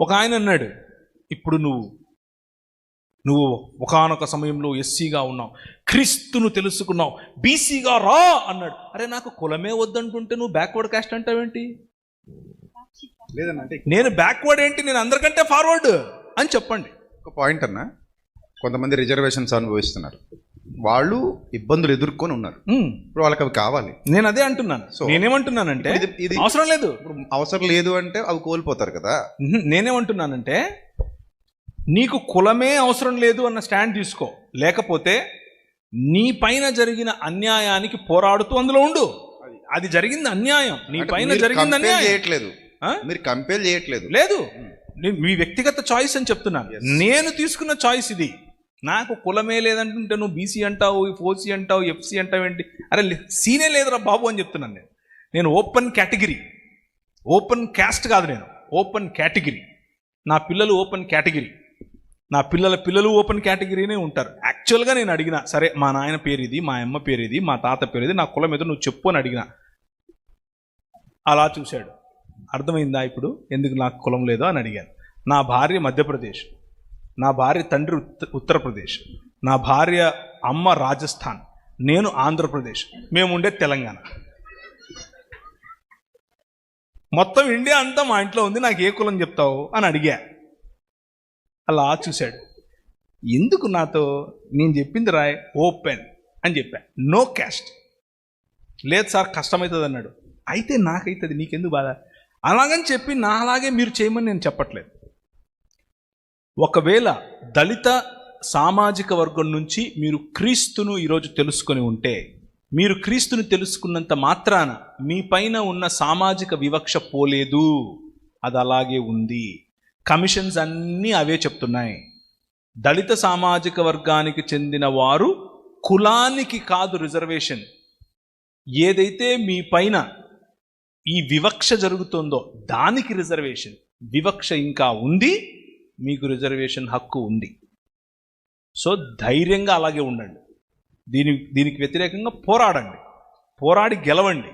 ఒక ఆయన అన్నాడు ఇప్పుడు నువ్వు నువ్వు ఒకానొక సమయంలో ఎస్సీగా ఉన్నావు క్రీస్తును తెలుసుకున్నావు బీసీగా రా అన్నాడు. అరే నాకు కులమే వద్దంటుంటే నువ్వు బ్యాక్వర్డ్ కాస్ట్ అంటావేంటి? లేదన్న అంటే నేను బ్యాక్వర్డ్ ఏంటి? నేను అందరికంటే ఫార్వర్డ్ అని చెప్పండి. ఒక పాయింట్ అన్న కొంతమంది రిజర్వేషన్స్ అనుభవిస్తున్నారు. వాళ్ళు ఇబ్బందులు ఎదుర్కొని ఉన్నారు. ఇప్పుడు వాళ్ళకి అవి కావాలి. నేను అదే అంటున్నాను. So, నేనేమంటున్నానంటే ఇది- ఇది- అవసరం లేదు. ఇప్పుడు అవసరం లేదు అంటే అవి కోల్పోతారు కదా. నేనేమంటున్నానంటే నీకు కులమే అవసరం లేదు అన్న స్టాండ్ తీసుకో. లేకపోతే నీ పైన జరిగిన అన్యాయానికి పోరాడుతూ అందులో ఉండు. అది. జరిగింది అన్యాయం. నీ పైన జరిగింది అన్యాయం. చేయట్లేదు? మీరు కంపేర్ చేయట్లేదు. లేదు. మీ వ్యక్తిగత చాయిస్ అని చెప్తున్నాను. నేను తీసుకున్న చాయిస్ ఇది. నాకు కులమే లేదంటుంటే నువ్వు బీసీ అంటావు ఓసీ అంటావు ఎఫ్సి అంటావు ఏంటి? అరే సీనే లేదురా బాబు అని చెప్తున్నాను నేను. నేను ఓపెన్ కేటగిరీ. ఓపెన్ క్యాస్ట్ కాదు నేను. Open category. నా పిల్లలు ఓపెన్ కేటగిరీ. నా పిల్లల పిల్లలు ఓపెన్ కేటగిరీనే ఉంటారు. యాక్చువల్గా నేను అడిగిన సరే మా నాయన పేరు ఇది మా అమ్మ పేరు ఇది మా తాత పేరు ఇది నా కులం ఏదో నువ్వు చెప్పు అని అడిగిన. అలా చూశాడు. అర్థమైందా ఇప్పుడు? ఎందుకు నాకు కులం లేదో అని అడిగాను. నా భార్య మధ్యప్రదేశ్. నా భార్య తండ్రి ఉత్తరప్రదేశ్. నా భార్య అమ్మ రాజస్థాన్. నేను ఆంధ్రప్రదేశ్. మేము ఉండే తెలంగాణ. మొత్తం ఇండియా అంతా మా ఇంట్లో ఉంది. నాకు ఏ కులం చెప్తావు? అని అడిగా. అలా చూశాడు. ఎందుకు నాతో? నేను చెప్పింది రాయ్ ఓపెన్ అని చెప్పా. No caste. లేదు సార్ కష్టమవుతుంది అన్నాడు అయితే నాకైతుంది నీకెందుకు బాధ? అలాగని చెప్పి నా అలాగే మీరు చేయమని నేను చెప్పట్లేదు. ఒకవేళ దళిత సామాజిక వర్గం నుంచి మీరు క్రీస్తును ఈరోజు తెలుసుకొని ఉంటే మీరు క్రీస్తును తెలుసుకున్నంత మాత్రాన మీ పైన ఉన్న సామాజిక వివక్ష పోలేదు. అది అలాగే ఉంది. కమిషన్స్ అన్నీ అవే చెప్తున్నాయి. దళిత సామాజిక వర్గానికి చెందిన వారు కులానికి కాదు రిజర్వేషన్. ఏదైతే మీ పైన ఈ వివక్ష జరుగుతుందో దానికి రిజర్వేషన్. వివక్ష ఇంకా ఉంది. మీకు రిజర్వేషన్ హక్కు ఉంది. సో ధైర్యంగా అలాగే ఉండండి. దీని దీనికి వ్యతిరేకంగా పోరాడండి. పోరాడి గెలవండి.